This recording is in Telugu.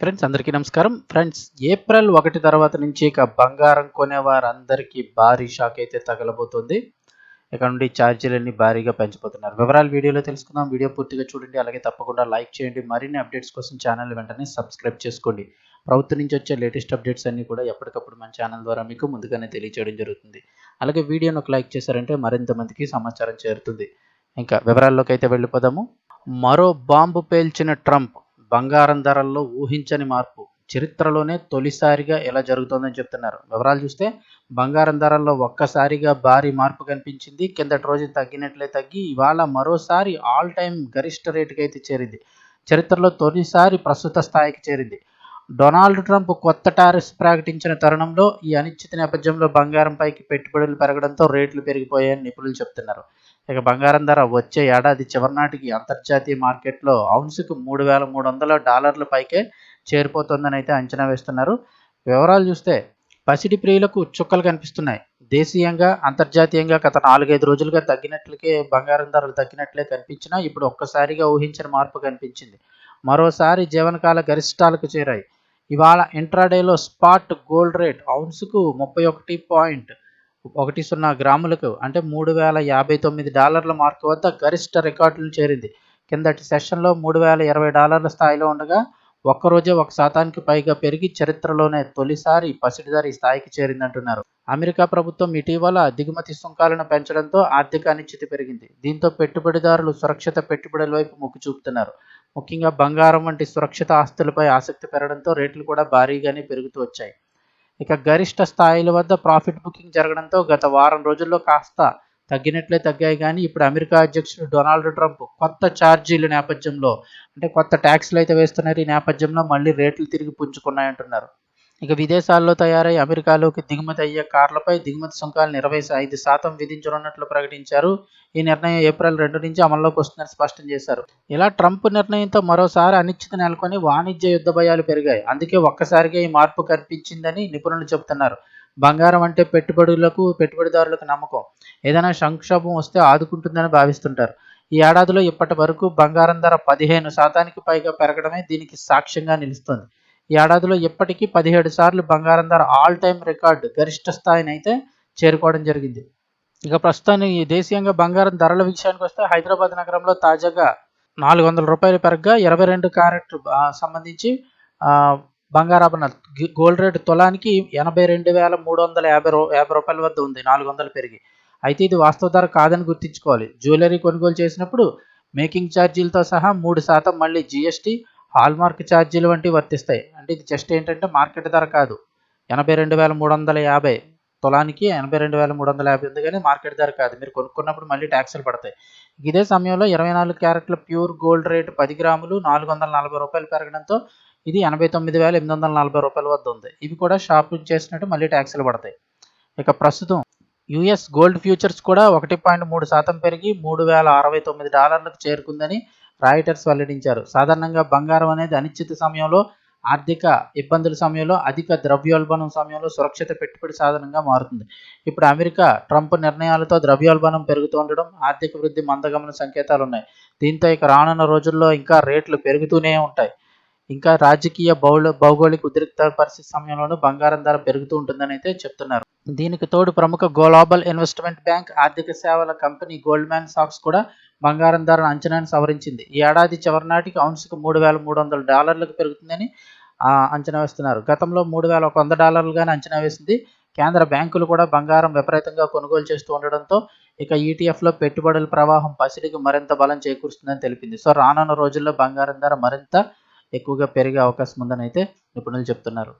ఫ్రెండ్స్ అందరికీ నమస్కారం. ఫ్రెండ్స్ ఏప్రిల్ ఒకటి తర్వాత నుంచి ఇక బంగారం కొనే వారందరికీ భారీ షాక్ అయితే తగలబోతుంది. ఇక్కడ నుండి ఛార్జీలన్నీ భారీగా పెంచిపోతున్నారు వివరాలు వీడియోలో తెలుసుకుందాం. వీడియో పూర్తిగా చూడండి. అలాగే తప్పకుండా లైక్ చేయండి. మరిన్ని అప్డేట్స్ కోసం ఛానల్ వెంటనే సబ్స్క్రైబ్ చేసుకోండి. ప్రభుత్వం నుంచి వచ్చే లేటెస్ట్ అప్డేట్స్ అన్నీ కూడా ఎప్పటికప్పుడు మన ఛానల్ ద్వారా మీకు ముందుగానే తెలియజేయడం జరుగుతుంది. అలాగే వీడియోను ఒక లైక్ చేశారంటే మరింత మందికి సమాచారం చేరుతుంది. ఇంకా వివరాల్లోకి అయితే వెళ్ళిపోదాము. మరో బాంబు పేల్చిన ట్రంప్ బంగారం ధరల్లో ఊహించని మార్పు. చరిత్రలోనే తొలిసారిగా ఎలా జరుగుతోందని చెప్తున్నారు. వివరాలు చూస్తే బంగారం ధరల్లో ఒక్కసారిగా భారీ మార్పు కనిపించింది. కిందటి రోజు తగ్గినట్లే తగ్గి ఇవాళ మరోసారి ఆల్ టైమ్ గరిష్ట రేటుకి అయితే చేరింది. చరిత్రలో తొలిసారి ప్రస్తుత స్థాయికి చేరింది. డొనాల్డ్ ట్రంప్ కొత్త టారిఫ్స్ ప్రకటించిన తరుణంలో ఈ అనిశ్చిత నేపథ్యంలో బంగారంపైకి పెట్టుబడులు పెరగడంతో రేట్లు పెరిగిపోయాయని నిపుణులు చెప్తున్నారు. ఇక బంగారం ధర వచ్చే ఏడాది చివరి నాటికి అంతర్జాతీయ మార్కెట్లో ఔన్సుకు మూడు వేల మూడు వందల డాలర్ల పైకే చేరిపోతుందని అయితే అంచనా వేస్తున్నారు. వివరాలు చూస్తే పసిడి ప్రియులకు చుక్కలు కనిపిస్తున్నాయి. దేశీయంగా అంతర్జాతీయంగా గత నాలుగైదు రోజులుగా తగ్గినట్లకే బంగారం ధరలు తగ్గినట్లే కనిపించినా ఇప్పుడు ఒక్కసారిగా ఊహించిన మార్పు కనిపించింది. మరోసారి జీవనకాల గరిష్టాలకు చేరాయి. ఇవాళ ఇంట్రాడేలో స్పాట్ గోల్డ్ రేట్ ఔన్సుకు ముప్పై ఒకటి పాయింట్ ఒకటి సున్నా గ్రాములకు అంటే మూడు వేల యాభై తొమ్మిది డాలర్ల మార్కు వద్ద గరిష్ట రికార్డులను చేరింది. కిందటి సెషన్లో మూడు వేల ఇరవై డాలర్ల స్థాయిలో ఉండగా ఒక్కరోజే ఒక శాతానికి పైగా పెరిగి చరిత్రలోనే తొలిసారి పసిడిదారి స్థాయికి చేరిందంటున్నారు. అమెరికా ప్రభుత్వం ఇటీవల దిగుమతి సుంకాలను పెంచడంతో ఆర్థిక అనిశ్చితి పెరిగింది. దీంతో పెట్టుబడిదారులు సురక్షిత పెట్టుబడుల వైపు మొగ్గు చూపుతున్నారు. ముఖ్యంగా బంగారం వంటి సురక్షిత ఆస్తులపై ఆసక్తి పెరగడంతో రేట్లు కూడా భారీగానే పెరుగుతూ వచ్చాయి. ఇక గరిష్ట స్థాయిల వద్ద ప్రాఫిట్ బుకింగ్ జరగడంతో గత వారం రోజుల్లో కాస్త తగ్గినట్లే తగ్గాయి. కానీ ఇప్పుడు అమెరికా అధ్యక్షుడు డొనాల్డ్ ట్రంప్ కొత్త ఛార్జీల నేపథ్యంలో అంటే కొత్త ట్యాక్స్లు అయితే వేస్తున్నారు. ఈ నేపథ్యంలో మళ్ళీ రేట్లు తిరిగి పుంజుకున్నాయంటున్నారు. ఇక విదేశాల్లో తయారై అమెరికాలోకి దిగుమతి అయ్యే కార్లపై దిగుమతి సుంకాలను ఇరవై ఐదు శాతం విధించనున్నట్లు ప్రకటించారు. ఈ నిర్ణయం ఏప్రిల్ రెండు నుంచి అమల్లోకి వస్తుందని స్పష్టం చేశారు. ఇలా ట్రంప్ నిర్ణయంతో మరోసారి అనిశ్చిత నెలకొని వాణిజ్య యుద్ధ భయాలు పెరిగాయి. అందుకే ఒక్కసారిగా ఈ మార్పు కనిపించిందని నిపుణులు చెబుతున్నారు. బంగారం అంటే పెట్టుబడులకు పెట్టుబడిదారులకు నమ్మకం. ఏదైనా సంక్షోభం వస్తే ఆదుకుంటుందని భావిస్తుంటారు. ఈ ఏడాదిలో ఇప్పటి వరకు బంగారం ధర పదిహేను శాతానికి పైగా పెరగడమే దీనికి సాక్ష్యంగా నిలుస్తుంది. ఏడాదిలో ఇప్పటికీ పదిహేడు సార్లు బంగారం ధర ఆల్ టైమ్ రికార్డు గరిష్ట స్థాయిని అయితే చేరుకోవడం జరిగింది. ఇక ప్రస్తుతాన్ని దేశీయంగా బంగారం ధరల విషయానికి వస్తే హైదరాబాద్ నగరంలో తాజాగా నాలుగు వందల రూపాయలు పెరగగా ఇరవై రెండు క్యారెట్ సంబంధించి బంగారాభరణాలు గోల్డ్ రేట్ తులానికి ఎనభై రెండు వేల మూడు వందల యాభై రూ యాభై రూపాయల వద్ద ఉంది. నాలుగు వందలు పెరిగి. అయితే ఇది వాస్తవ ధర కాదని గుర్తుంచుకోవాలి. జ్యువెలరీ కొనుగోలు చేసినప్పుడు మేకింగ్ ఛార్జీలతో సహా మూడు శాతం మళ్ళీ జీఎస్టీ హాల్ మార్క్ ఛార్జీలు వంటివి వర్తిస్తాయి. అంటే ఇది జస్ట్ ఏంటంటే మార్కెట్ ధర కాదు. ఎనభై రెండు వేల మూడు వందల యాభై తులానికి ఎనభై రెండు వేల మూడు వందల యాభై ఉంది కానీ మార్కెట్ ధర కాదు. మీరు కొనుక్కున్నప్పుడు మళ్ళీ ట్యాక్సులు పడతాయి. ఇదే సమయంలో ఇరవై నాలుగు క్యారెట్ల ప్యూర్ గోల్డ్ రేటు పది గ్రాములు నాలుగు వందల నలభై రూపాయలు పెరగడంతో ఇది ఎనభై తొమ్మిది వేల ఎనిమిది వందల నలభై రూపాయల వద్ద ఉంది. ఇవి కూడా షాపింగ్ చేసినట్టు మళ్ళీ ట్యాక్సులు పడతాయి. ఇక ప్రస్తుతం యుఎస్ గోల్డ్ ఫ్యూచర్స్ కూడా ఒకటి పాయింట్ మూడు శాతం పెరిగి మూడు వేల అరవై తొమ్మిది డాలర్లకు చేరుకుందని రాయిటర్స్ వెల్లడించారు. సాధారణంగా బంగారం అనేది అనిశ్చిత సమయంలో ఆర్థిక ఇబ్బందుల సమయంలో అధిక ద్రవ్యోల్బణం సమయంలో సురక్షిత పెట్టుబడి సాధనంగా మారుతుంది. ఇప్పుడు అమెరికా ట్రంప్ నిర్ణయాలతో ద్రవ్యోల్బణం పెరుగుతూ ఉండడం ఆర్థిక వృద్ధి మందగమన సంకేతాలు ఉన్నాయి దీంతో ఇక రానున్న రోజుల్లో ఇంకా రేట్లు పెరుగుతూనే ఉంటాయి. ఇంకా రాజకీయ భౌల భౌగోళిక ఉద్రిక్త పరిస్థితి సమయంలోనూ బంగారం ధర పెరుగుతూ ఉంటుందని అయితే చెప్తున్నారు. దీనికి తోడు ప్రముఖ గ్లోబల్ ఇన్వెస్ట్మెంట్ బ్యాంక్ ఆర్థిక సేవల కంపెనీ గోల్డ్ మ్యాన్ సాక్స్ కూడా బంగారం ధరను అంచనాను సవరించింది. ఈ ఏడాది చివరి నాటికి ఔన్స్కు మూడు వేల మూడు వందల డాలర్లకు పెరుగుతుందని అంచనా వేస్తున్నారు. గతంలో మూడు వేల ఒక వంద డాలర్లుగానే అంచనా వేసింది. కేంద్ర బ్యాంకులు కూడా బంగారం విపరీతంగా కొనుగోలు చేస్తూ ఉండడంతో ఇక ఈటీఎఫ్లో పెట్టుబడుల ప్రవాహం పసిడికి మరింత బలం చేకూరుస్తుందని తెలిపింది. సో రానున్న రోజుల్లో బంగారం ధర మరింత ఎక్కువగా పెరిగే అవకాశం ఉందని అయితే నిపుణులు చెప్తున్నారు.